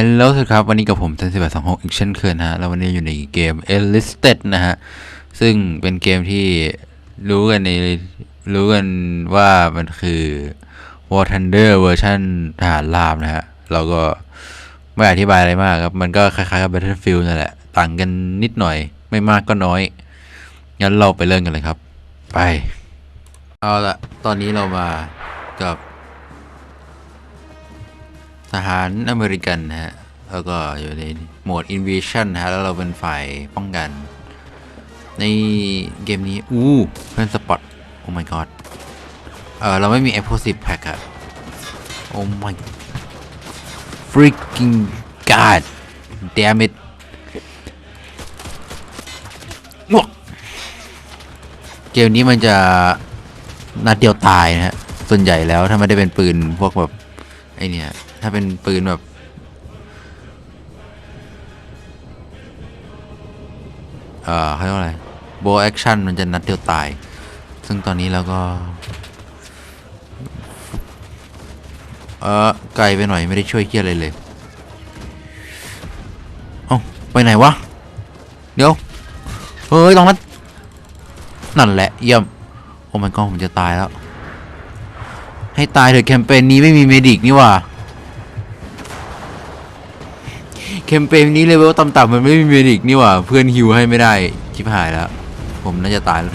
ฮลโหลสวัสดีครับ วันนี้กับผมเซนสิบแปดสองหกอีกเช่นเคยนะฮะ แล้ววันนี้อยู่ในเกม e l i s t e d นะฮะ ซึ่งเป็นเกมที่รู้กันในรู้กันว่ามันคือ War Thunder เวอร์ชันทหารราบนะฮะ เราก็ไม่อธิบายอะไรมากครับ มันก็คล้ายๆกับ Battlefield นั่นแหละ ต่างกันนิดหน่อย ไม่มากก็น้อย งั้นเราไปเริ่มกันเลยครับ ไป เอาละตอนนี้เรามากับ ทหารอเมริกันนะฮะ แล้วก็อยู่ในโหมด Invasion นะฮะ แล้วเราเป็นฝ่ายป้องกัน ในเกมนี้ อู้เพื่อนสปอต โอ้ my god เออเราไม่มี Explosive Pack อะโอ้ my freaking god damn it วกเกมนี้มันจะนัดเดียวตายนะฮะ ส่วนใหญ่แล้วถ้าไม่ได้เป็นปืนพวกแบบ ไอเนี่ย ถ้าเป็นปืนแบบเอ่อเขาเรียกว่าอะไรโบแอคชั่นมันจะนัดเดียวตาย ซึ่งตอนนี้เราก็ เออไกลไปหน่อยไม่ได้ช่วยเกียอะไรเลยเอ้าไปไหนวะ เดี๋ยว เฮ้ยตรงนั้นนั่นแหละเยี่ยม โอ้ my god ผมจะตายแล้ว ให้ตายเถอะแคมเปญนี้ไม่มีเมดิกนี่ว่า แคมเปญนี้เลเวลต่ำๆมันไม่มีเมดิกนี่หว่า เพื่อนฮิวให้ไม่ได้ชิบหายแล้ว ผมน่าจะตายแล้ว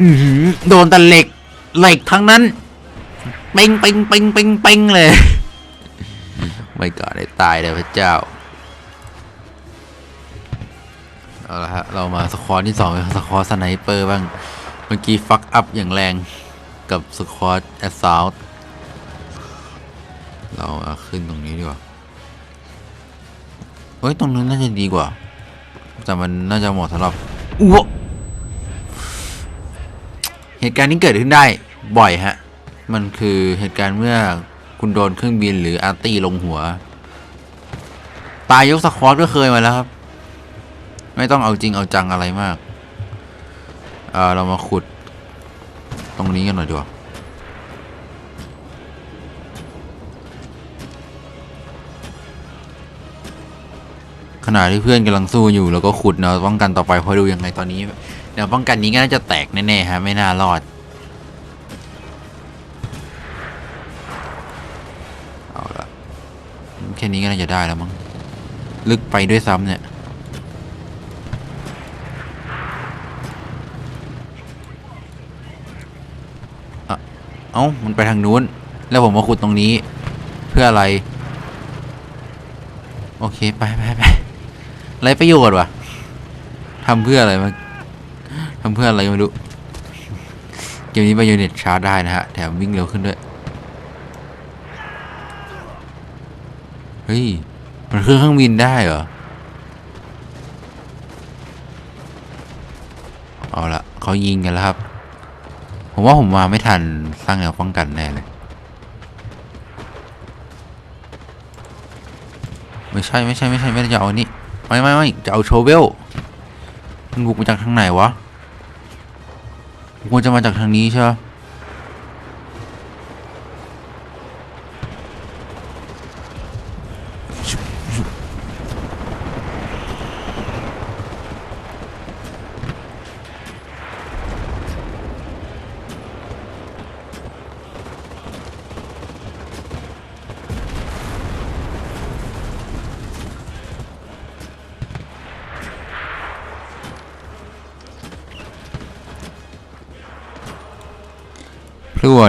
อือหือโดนแต่เหล็กเหล็กทั้งนั้นเป่งเป่งเป่งเป่งเป่งเลย ไม่ก่อได้ตายเลยพระเจ้าเอาละฮะเรามาสควอตที่สองสควอตสไนเปอร์บ้าง เมื่อกี้ฟักอัพอย่างแรงกับสควอตแอสซาลเราเอาขึ้นตรงนี้ดีกว่า เฮ้ยตรงนั้นน่าจะดีกว่า แต่มันน่าจะเหมาะสำหรับอ้วเหตุการณ์นี้เกิดขึ้นได้บ่อยฮะ มันคือเหตุการณ์เมื่อคุณโดนเครื่องบินหรืออาร์ตี้ลงหัว ตายยกสควอตก็เคยมาแล้วครับ ไม่ต้องเอาจริงเอาจังอะไรมาก เอ่อเรามาขุด ตรงนี้กันหน่อยดีกว่า ขณะที่เพื่อนกำลังสู้อยู่แล้วก็ขุดแนวป้องกันต่อไปเพอดูยังไงตอนนี้แนวป้องกันนี้ก็น่าจะแตกแน่ๆฮะไม่น่ารอดเอาละแค่นี้ก็น่าจะได้แล้วมั้งลึกไปด้วยซ้ำเนี่ยเอ้ามันไปทางนู้น แล้วผมมาขุดตรงนี้ เพื่ออะไร โอเค ไปไปไป ไรประโยชน์วะทำเพื่ออะไรมาทำเพื่ออะไรไม่รู้เกมนี้ไปยูนิตชาร์จได้นะฮะ แถมวิ่งเร็วขึ้นด้วย เฮ้ย มันเครื่องเครื่องบินได้เหรอ เอาละเขายิงกันแล้วครับ ผมว่าผมมาไม่ทันสร้างแนวป้องกันแน่เลย ไม่ใช่ไม่ใช่ไม่ใช่ไม่ได้จะเอาอันนี้ ไม่ไม่ไม่จะเอาโชเวลมันบุกมาจากทางไหนวะควรจะมาจากทางนี้ใช่ไหม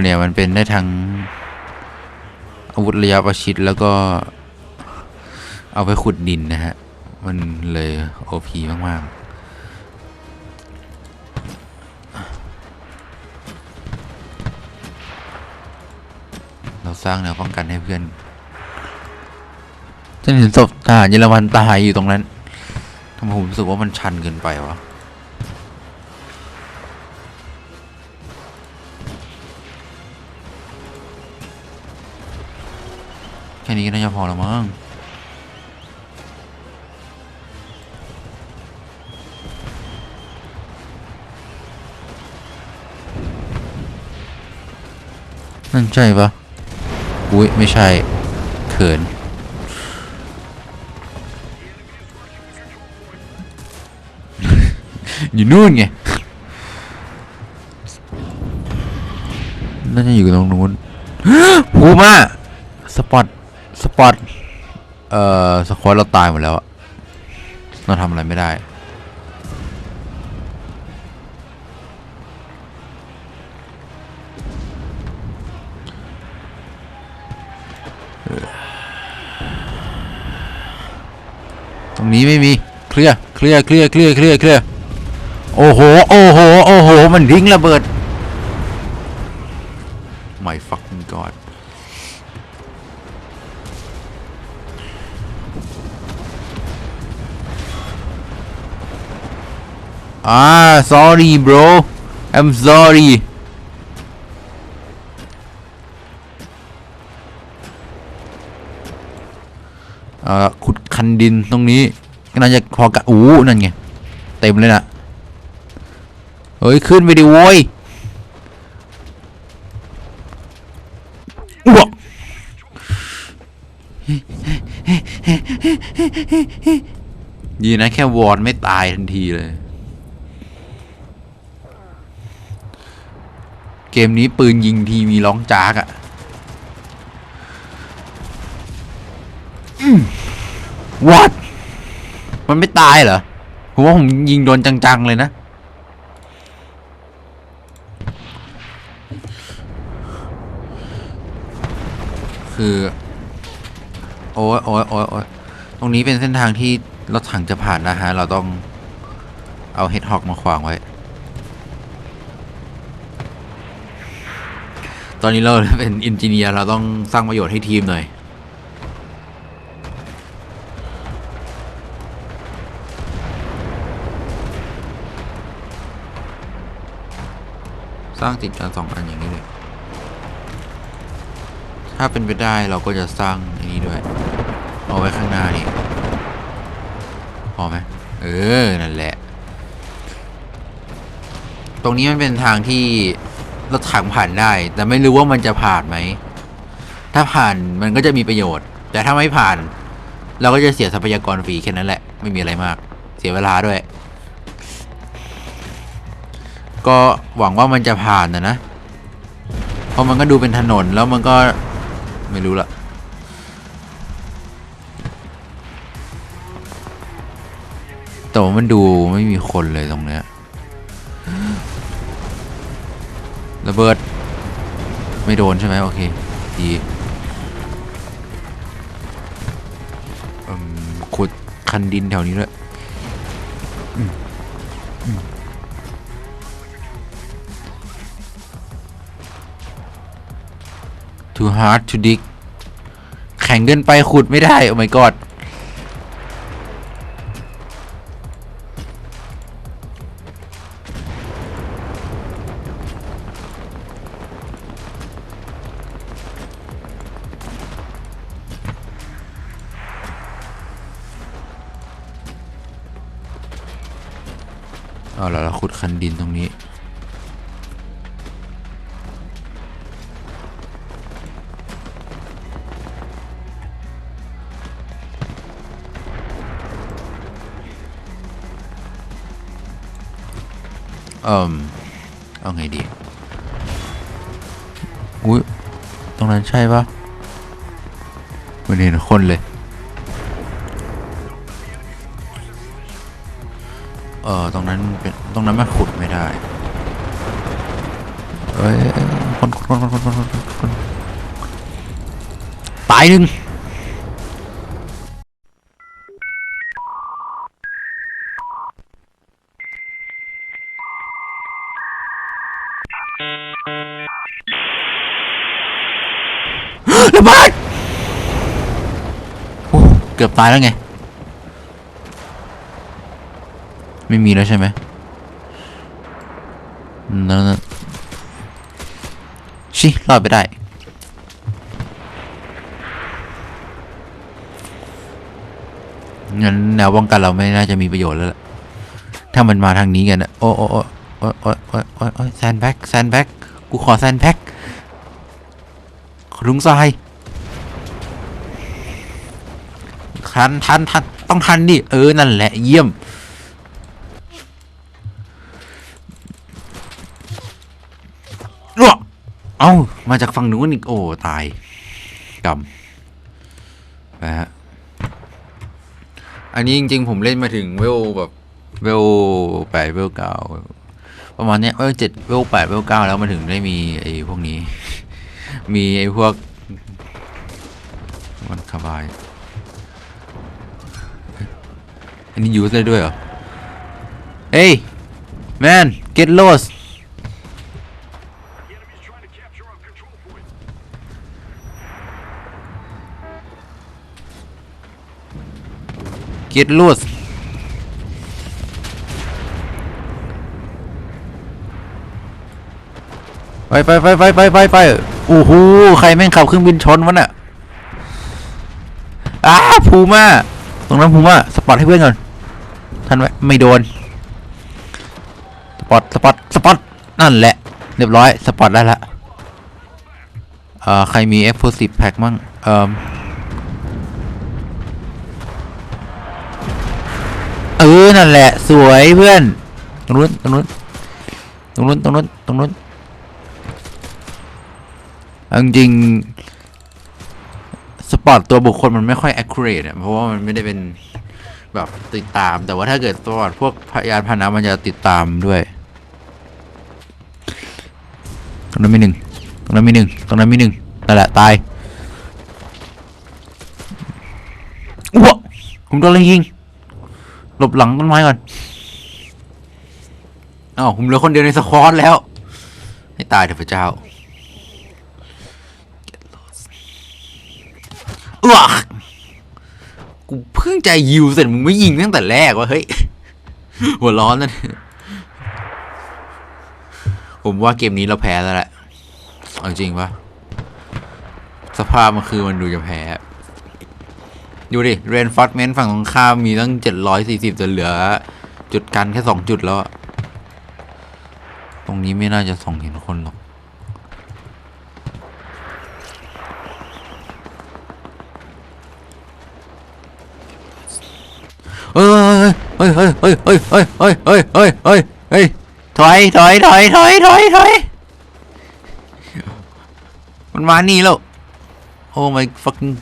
เนี่ยมันเป็นได้ทั้งอาวุธระยะประชิดแล้วก็เอาไปขุดดินนะฮะ มันเลยโอพีมากๆ เราสร้างแนวป้องกันให้เพื่อนฉันเห็นศพทหารเยอรมันตายอยู่ตรงนั้นทำไมผมรู้สึกว่ามันชันเกินไปวะ ค่นี้ก็น่าจะพอแล้วมั้งนั่นใช่ปะอุ้ยไม่ใช่คขิน อยู่นู่นไง น่าจะอยู่ตรงนู้นพูมา สปอต สปอตเอ่อสควอตเราตายหมดแล้วอะเราทำอะไรไม่ได้ ตรงนี้ไม่มี เคลียร์เคลียร์เคลียร์เคลียร์เคลียร์เคลียร์โอ้โห โอ้โห โอ้โห มันทิ้งระเบิด My fucking god อ่า sorry bro I'm sorry เอ่อขุดคันดินตรงนี้ก็น่าจะพอกะอู้นั่นไง เต็มเลยนะเฮ้ย ขึ้นไปดิโว้ยอ้วกดีนะแค่วอนไม่ตายทันทีเลย เก มนี้ปืนยิงทีมีร้องจากอะวัดมันไม่ตายเหรอ ผมว่าผมยิงโดนจัง ๆ เลยนะ คือ โอ้ยโอ้ยโอ้ยโอ้ยตรงนี้เป็นเส้นทางที่รถถังจะผ่านนะฮะ เราต้องเอาเฮดฮอกมาขวางไว้ ตอนนี้เราเป็นอินจิเนียร์เราต้องสร้างประโยชน์ให้ทีมหน่อย สร้างติดกันสองอันอย่างนี้เลย ถ้าเป็นไปได้เราก็จะสร้างอันนี้ด้วย เอาไว้ข้างหน้านี่พอไหมเออ นั่นแหละ ตรงนี้มันเป็นทางที่ รถถังผ่านได้ แต่ไม่รู้ว่ามันจะผ่านไหม ถ้าผ่านมันก็จะมีประโยชน์ แต่ถ้าไม่ผ่าน เราก็จะเสียทรัพยากรฟรีแค่นั้นแหละ ไม่มีอะไรมาก เสียเวลาด้วย ก็หวังว่ามันจะผ่านนะนะ เพราะมันก็ดูเป็นถนนแล้วมันก็ไม่รู้ละแต่ว่ามันดูไม่มีคนเลยตรงเนี้ย ระเบิด ไม่โดนใช่ไหมโอเคดีขุดคันดินแถวนี้ด้วยอืมอืม too hard to dig แข็งเกินไปขุดไม่ได้ โอ้ my god เอาแล้วเราขุดคันดินตรงนี้ เอ่มเอาไงดีอุ้ยตรงนั้นใช่ปะไม่เห็นคนเลย เออตรงนั้นเป็นตรงนั้นมันขุดไม่ได้เฮ้ยคนคนคนคนคนคนตายหนึ่งระเบิดเกือบตายแล้วไง ไม่มีแล้วใช่ไหมนั่นนั่นชิรอดไปได้งั้นแนวป้องกันเราไม่น่าจะมีประโยชน์แล้วล่ะ ถ้ามันมาทางนี้กันนะโอ้โอ้โอ้โอ้โอ้โอ้โอ้โอ้แซนแบ็กแซนแบ็กกูขอแซนแบ็กลุงทรายทันทันทันต้องทันดิเออ นั่นแหละเยี่ยม รั่วเอ้ามาจากฝั่งนู้นอีกโอ้ตายกำนะฮะอันนี้จริงๆผมเล่นมาถึงเวลแบบเวลแปดเวลเก้าประมาณเนี้ยเวลเจ็ดเวลแปดเวลเก้าแล้วมาถึงได้มีไอ้พวกนี้ มีไอ้พวกมันคาบาย อันนี้ยูสได้ด้วยเหรอ เฮ้ย man get lost get lost ไปไปไปไปไปไปไปโอ้โหใครแม่งขับเครื่องบินชนวะน่ะอ้าภูมาตรงนั้นภูมาสปอตให้เพื่อนก่อนทันไหมไม่โดนสปอตสปอตสปอตนั่นแหละ เรียบร้อยสปอตได้ละเอ่อใครมี Explosive Pack มั่งเอ่อ เออนั่นแหละ สวยเพื่อนตรงนู้นตรงนู้นตรงนู้นตรงนู้นตรงนู้นจริงสปอร์ตตัวบุคคลมันไม่ค่อย accurate อะเพราะว่ามันไม่ได้เป็นแบบติดตาม แต่ว่าถ้าเกิดสปอร์ตพวกพยานพานะมันจะติดตามด้วยตรงนั้นมีหนึ่งตรงนั้นมีหนึ่งตรงนั้นมีหนึ่งนั่นแหละตายอ้วผมโดนยิง หลบหลังต้นไม้ก่อนอ้าวผมเหลือคนเดียวในสควอตแล้ว ให้ตายเถอะพระเจ้าเออกูเพิ่งใจยิวเสร็จมึงไม่ยิงตั้งแต่แรกวะเฮ้ย หัวร้อนนั่นผมว่าเกมนี้เราแพ้แล้วแหละ เอาจริงปะสภาพมันคือมันดูจะแพ้ ดูดิเรนฟอร์ m เมนต์ฝั่งตรงข้ามมีตั้งเจ็ดร้อยสี่สิบจนเหลือ จุดกันแค่สองจุดแล้ว ตรงนี้ไม่น่าจะส่องเห็นคนหรอก เฮ้ยเฮ้ยเฮ้ยเฮ้ยเฮ้ยเฮ้ยเฮ้ยเฮ้ยเฮ้ยเฮ้ยเฮ้ยถอยถอยถอยถอยถอยถอยมันมานี่แล้ว โอ้ my fucking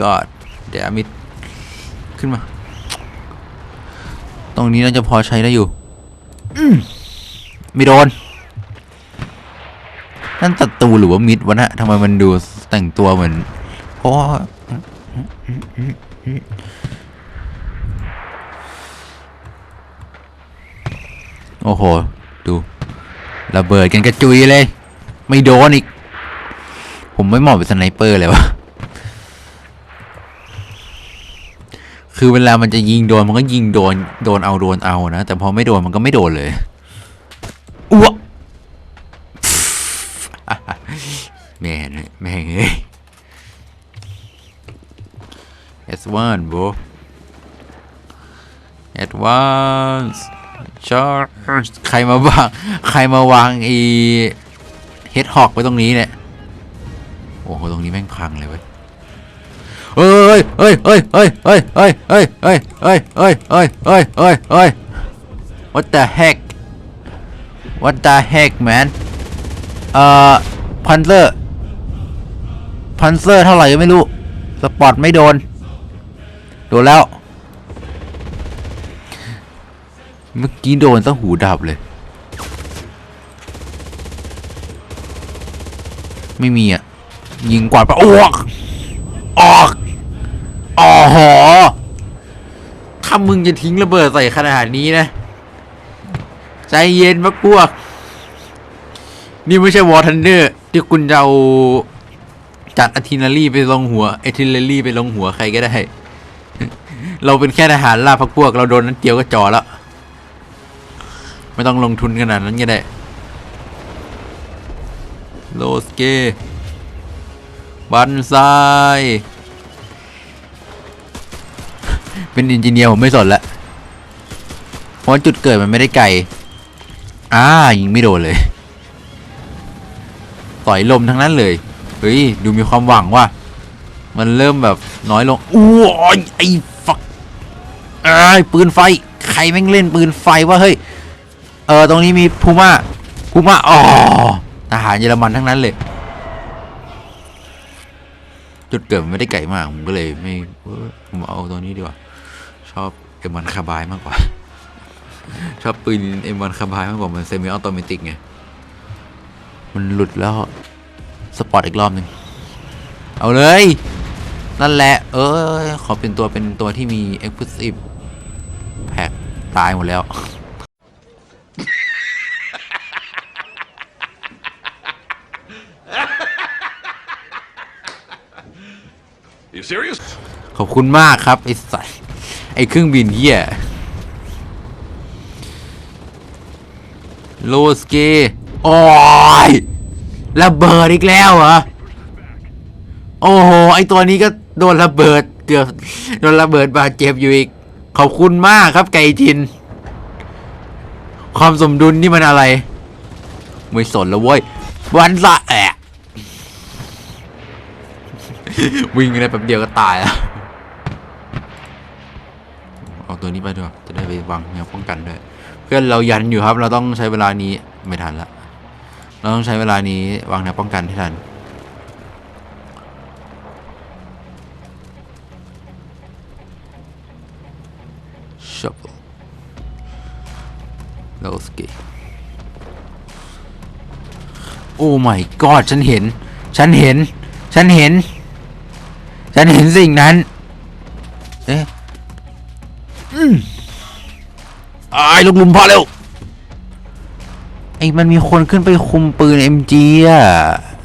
god damn it ขึ้นมา ตรงนี้น่าจะพอใช้ได้อยู่อืมไม่โดน นั่นศัตรูหรือว่ามิดวะนะทำไมมันดูแต่งตัวเหมือน เพราะว่าโอ้โห ดูระเบิดกันกระจุยเลย ไม่โดนอีก ผมไม่เหมาะเป็นสไนเปอร์เลยวะ คือเวลามันจะยิงโดนมันก็ยิงโดนโดนเอาโดนเอานะ แต่พอไม่โดนมันก็ไม่โดนเลยอ้วกแม่งเอ้ยแม่งเอ้ย S1 bro Advance Charge ใครมาวาง ใครมาวางไอีเฮดฮอกไว้ตรงนี้เนี่ย โอ้โห ตรงนี้แม่งพังเลยเว้ย เฮ้ยเฮ้ยเฮ้ยเฮ้ยเฮ้ยเฮ้ยเฮ้ยเฮ้ยเฮ้ยเฮ้ยเฮ้ยเฮ้ยเฮ้ยเฮ้ย What the heck What the heck man เอ่อพันเซอร์พันเซอร์เท่าไหร่ก็ไม่รู้ สปอตไม่โดน โดนแล้ว เมื่อกี้โดนซะหูดับเลย ไม่มีอะ ยิงกวาดไปอ้วกออก อ๋อหอถ้ามึงจะทิ้งระเบิดใส่ขนาดนี้นะ ใจเย็นมากพวก นี่ไม่ใช่วอร์ทันเดอร์ ที่คุณจะเอาจัดอาทินารีไปลงหัวอทินารีไปลงหัวใครก็ได้ เราเป็นแค่ทหารล่าพักพวก เราโดนนั้นเดียวก็จอแล้ว ไม่ต้องลงทุนขนาดนั้นก็ได้ โลสเก บันไซ เป็นอินจิเนียร์ผมไม่สนละเพราะจุดเกิดมันไม่ได้ไกลอ่ายิงไม่โดนเลยต่อยลมทั้งนั้นเลย เฮ้ย ดูมีความหวังว่ะ มันเริ่มแบบน้อยลงอู้ยไอ้ฟักไอ้ปืนไฟ ใครแม่งเล่นปืนไฟวะเฮ้ย เออ ตรงนี้มีพูม่าพูม่าอ๋อทหารเยอรมันทั้งนั้นเลย จุดเกิดมันไม่ได้ไกลมาก ผมก็เลยไม่ ผมเอาตัวนี้ดีกว่า ชอบเอ็มวันคาบายมากกว่า ชอบปืนเอ็มวันคาบายมากกว่ามันเซมิออโตเมติกไง มันหลุดแล้ว สปอร์ตอีกรอบหนึ่งเอาเลย นั่นแหละ เออ ขอเป็นตัวเป็นตัวที่มี Exclusive แพ็กตายหมดแล้ว You serious? ขอบคุณมากครับไอ้สัส ไอ้เครื่องบินเฮียโลสเกโอ้ยระเบิดอีกแล้วเหรอ โอ้โห ไอตัวนี้ก็โดนระเบิดเกือบโดนระเบิดบาดเจ็บอยู่อีก ขอบคุณมากครับไก่จิน ความสมดุลนี่มันอะไร ไม่สนแล้วเว้ย วันละแอะวิ่งได้แป๊บเดียวก็ตายแล้ว เอาตัว นี้ไปด้วยจะได้ไปวางแนวป้องกันด้วย เพื่อนเรายันอยู่ครับ เราต้องใช้เวลานี้ไม่ทันละ เราต้องใช้เวลานี้วางแนวป้องกันให้ทัน shovel แล้วสกีโอ้ my god ฉันเห็น ฉันเห็น ฉันเห็น ฉันเห็นสิ่งนั้น เอ๊ะ อืมอายลงลุมพอเร็วไอ้มันมีคนขึ้นไปคุมปืน MG อะ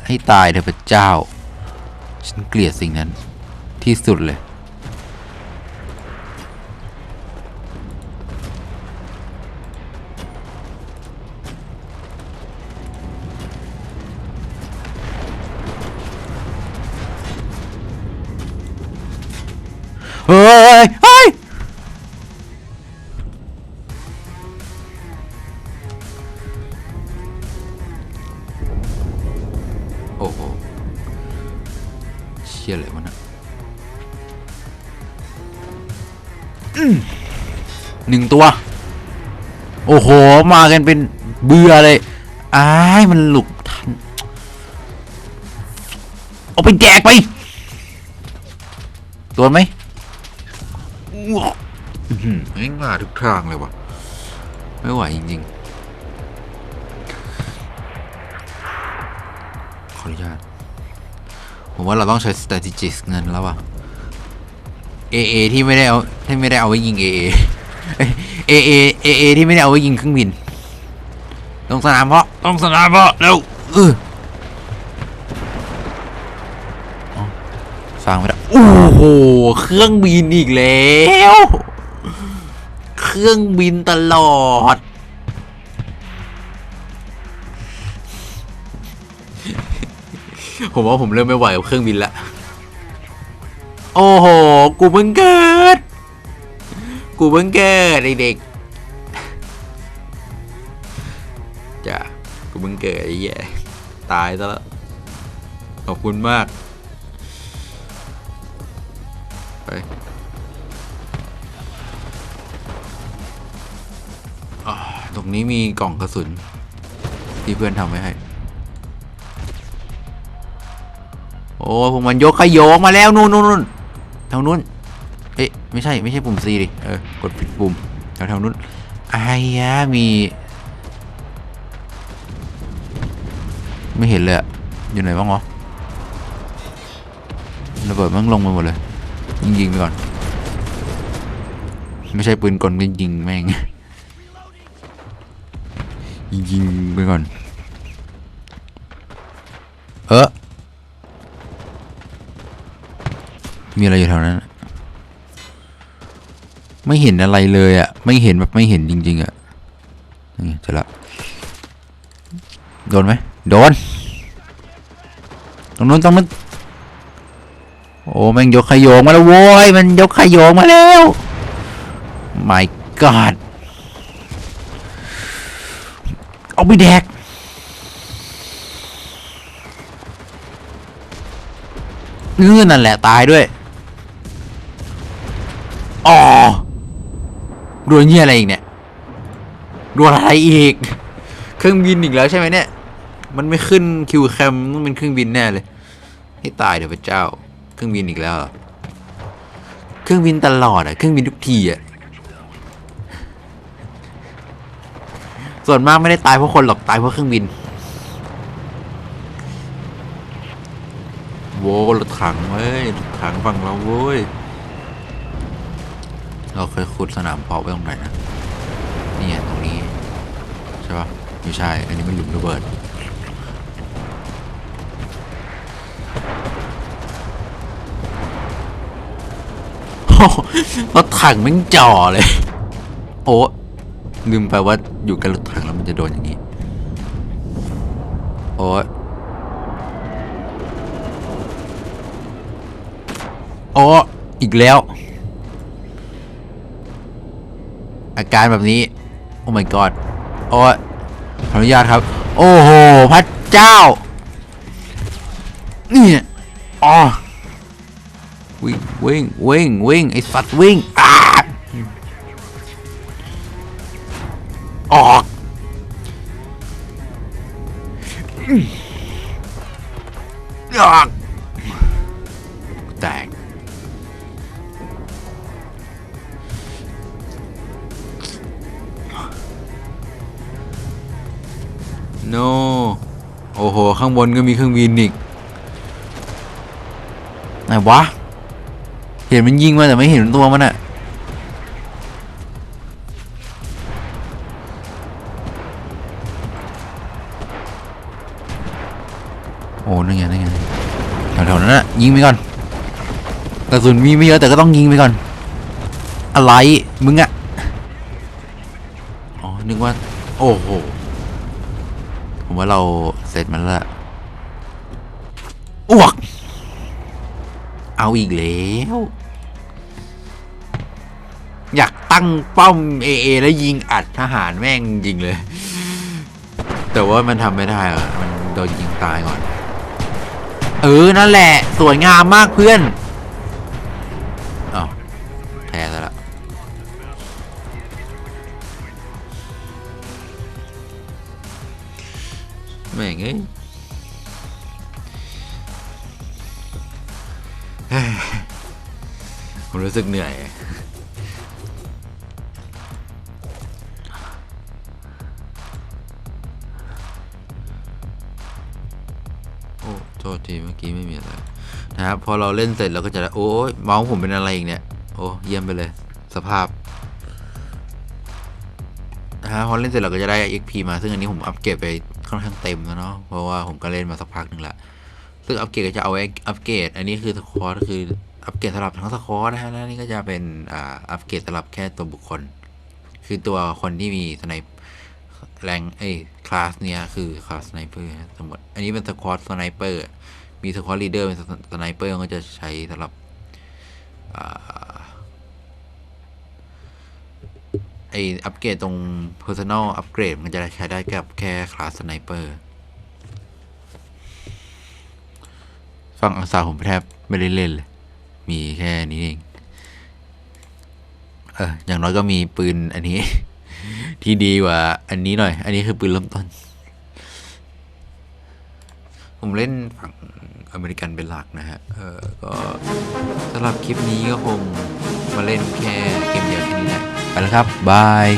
ให้ตายเถอะพระเจ้า ฉันเกลียดสิ่งนั้นที่สุดเลยเฮ้ย หนึ่งตัว โอ้โห มากันเป็นเบื่อเลยอ้ายมันหลุกทันเอาไปแจกไป ตัวไหมอื้อหือแม่งมาทุกทางเลยวะไม่ไหวจริงๆ ขออนุญาต ผมว่าเราต้องใช้ strategic เงินแล้วว่ะ AA ที่ไม่ได้เอาที่ไม่ได้เอาไว้ยิง AA เอ้ย AA AA ที่ไม่ได้เอาไว้ยิงเครื่องบินต้องสนามเพาะต้องสนามเพาะเร็วเอออ๋อสร้างไม่ได้โอ้โหเครื่องบินอีกแล้วเครื่องบินตลอดผมว่าผมเริ่มไม่ไหวกับเครื่องบินละ โอ้โห กูเพิ่งเกิด กูเพิ่งเกิดไอเด็กจ้ะกูเพิ่งเกิดไอ้แย่ตายซะแล้ว ขอบคุณมาก ไปตรงนี้มีกล่องกระสุน ที่เพื่อนทำไว้ให้ โอ้พวกมันยกขยโยงมาแล้ว นู่นนู่น นู่นแถวนู้น เอ๊ะ ไม่ใช่ ไม่ใช่ปุ่ม C ดิ เออ กดผิดปุ่มแถวแถวนู้นอายยะมี ไม่เห็นเลยอะอยู่ไหนบ้างวะระเบิดมันลงมาหมดเลย ยิงยิงไปก่อน ไม่ใช่ปืนกลก็ยิงแม่ง ยิงยิงไปก่อน เออ มีอะไรอยู่แถวนั้น ไม่เห็นอะไรเลยอะไม่เห็นแบบไม่เห็นจริง ๆอะนี่เจะละโดนไหมโดนตรงนู้นตรงนู้นโอ้แม่งยกขยโยงมาแล้วโว้ยมันยกขยโยงมาแล้ว my god เอาไปแดกเงื่อนนั่นแหละตายด้วย ดวเยี่ยอะไรอีกเนี่ยดวอะไรอีก เครื่องบินอีกแล้วใช่ไหมเนี่ย มันไม่ขึ้นคิวแคมต้องเป็นเครื่องบินแน่เลย ให้ตายเดี๋ยวพระเจ้า เครื่องบินอีกแล้วเหรอเครื่องบินตลอดอะเครื่องบินทุกทีอะส่วนมากไม่ได้ตายเพราะคนหรอกตายเพราะเครื่องบินโว้รถถังเว้ยรถถังฝั่งเราเว้ย เราเคยขุดสนามเพาะไว้ตรงไหนนะนี่ไงตรงนี้ ใช่ปะไม่ใช่ อันนี้มันหลุมระเบิดรถถังแม่งจ่อเลย โอ้ลืมไปว่าอยู่กับรถถังแล้วมันจะโดนอย่างนี้ โอ้โอ้อีกแล้ว อาการแบบนี้ โอ้ my god โอ้ยขออนุญาตครับ โอ้โหพระเจ้า นี่อ๋อวิ่งวิ่งวิ่งวิ่งไอ้สัตว์วิ่งอ้าออกออกแตก โนโอ้โห ข้างบนก็มีเครื่องบินอีกไหนวะ เห็นมันยิงมาแต่ไม่เห็นตัวมันอะโอ้นั่นไงนั่นไงแถวๆนั้นอะยิงไปก่อนกระสุนมีไม่เยอะแต่ก็ต้องยิงไปก่อน อะไร มึงอะอ๋อ นึกว่า โอ้โห ผมว่าเราเสร็จมันแล้วล่ะ อ้วก เอาอีกแล้ว อยากตั้งป้อมเอเอแล้วยิงอัดทหารแม่งจริงเลย แต่ว่ามันทำไม่ได้อะมันโดนยิงตายก่อน เออ นั่นแหละ สวยงามมากเพื่อน รู้สึกเหนื่อย โอ้โทษทีเมื่อกี้ไม่มีอะไรนะครับพอเราเล่นเสร็จเราก็จะได้โอ้ยเมาส์ผมเป็นอะไรอีกเนี่ย โอ้เยี่ยมไปเลย สภาพนะฮะพอเล่นเสร็จเราก็จะได้ XP มาซึ่งอันนี้ผมอัปเกรดไปค่อนข้างเต็มแล้วเนาะเพราะว่าผมก็เล่นมาสักพักหนึ่งละซึ่งอัปเกรดก็จะเอาไว้อัปเกรดอันนี้คือสควอตก็คือ อัปเกรดสำหรับทั้งสควอตนะฮะแล้วนี่ก็จะเป็นอัปเกรดสำหรับแค่ตัวบุคคล คือตัวคนที่มีสไนแรงเอ้คลาสเนี้ยคือคลาสสไนเปอร์สมมติอันนี้เป็นสควอตสไนเปอร์มีสควอตลีดเดอร์เป็นสไนเปอร์ก็จะใช้สำหรับอไออัปเกรดตรง personal อัปเกรดมันจะใช้ได้กับแค่คลาสสไนเปอร์ฟังอังสาผมแทบไม่ได้เล่นเลย มีแค่นี้เอง เออ อย่างน้อยก็มีปืนอันนี้ ที่ดีกว่า อันนี้หน่อย อันนี้คือปืนเริ่มต้น ผมเล่นฝั่งอเมริกันเป็นหลักนะฮะ เออ ก็สำหรับคลิปนี้ก็คงมาเล่นแค่เกมเดียวแค่นี้แหละ ไปแล้วครับ บาย